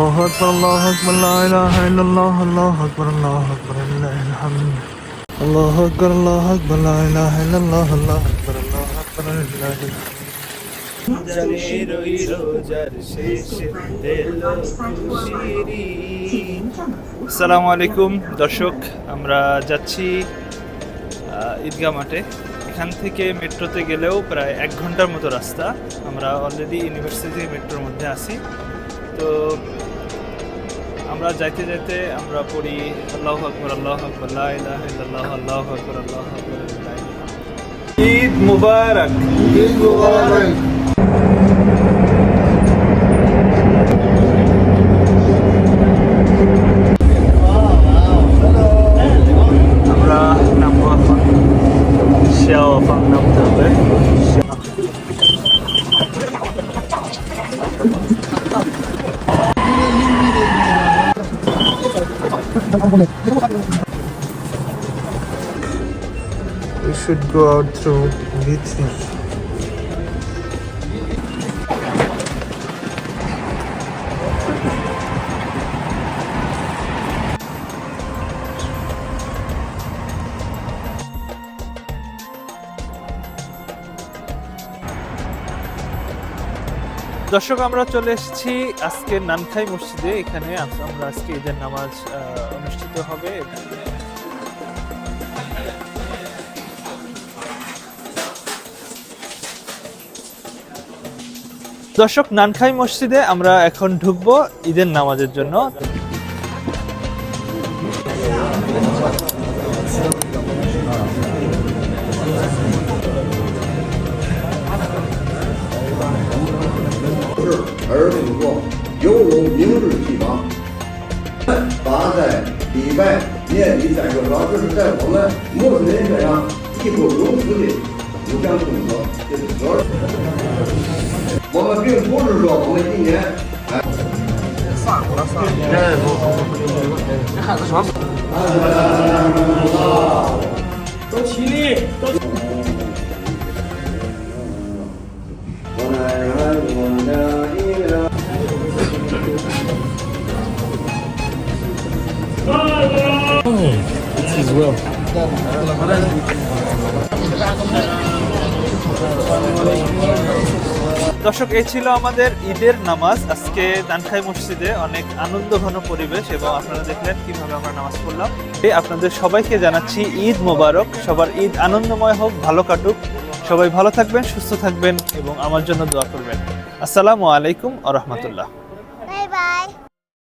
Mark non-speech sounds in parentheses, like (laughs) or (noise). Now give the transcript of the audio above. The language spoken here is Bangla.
الله أكبر الله أكبر لا إله إلا الله الله أكبر الله أكبر لله الحمد الله أكبر الله أكبر لا إله إلا الله الله أكبر الله أكبر لله الحمد জানের ওই রোজার শেষে এলো খুশির ঈদ। আসসালামু আলাইকুম দর্শক আমরা যাচ্ছি আহ, ঈদগাহ মাঠে এখান থেকে মেট্রোতে গেলেও প্রায় এক ঘন্টার মতো রাস্তা আমরা অলরেডি ইউনিভার্সিটি মেট্রোর মধ্যে আছি তো আমরা যাইতে যাইতে আমরা পড়ি আল্লাহ আকবর আল্লাহ আকবর ইল্লাল্লাহ আল্লাহু আকবর আল্লাহু আকবর লিল্লাহিল হামদ। ঈদ মুবারক। আমরা নামবো এখন। শিয়াও নামতে হবে। We should go out through V3 দর্শক, আমরা চলে এসেছি আজকে নানখাই মসজিদে। এখানে আমরা আজকে ঈদের নামাজ অনুষ্ঠিত হবে। দর্শক, নানখাই মসজিদে আমরা এখন ঢুকবো ঈদের নামাজের জন্য। 是儿女过，犹如明日启程。把在礼拜念礼载歌章，这是在我们穆斯林身上义不容辞的一项工作，这是责任。我们并不是说我们今年哎。(laughs) (laughs) দর্শক, এই ছিল আমাদের ঈদের নামাজ। আজকে দানখাই মসজিদে অনেক আনন্দ ঘন পরিবেশ এবং আপনারা দেখলেন কীভাবে আমরা নামাজ পড়লাম। আপনাদের সবাইকে জানাচ্ছি ঈদ মোবারক। সবার ঈদ আনন্দময় হোক, ভালো কাটুক। সবাই ভালো থাকবেন, সুস্থ থাকবেন এবং আমার জন্য দোয়া করবেন। আসসালামু আলাইকুম আ রহমতুল্লাহ।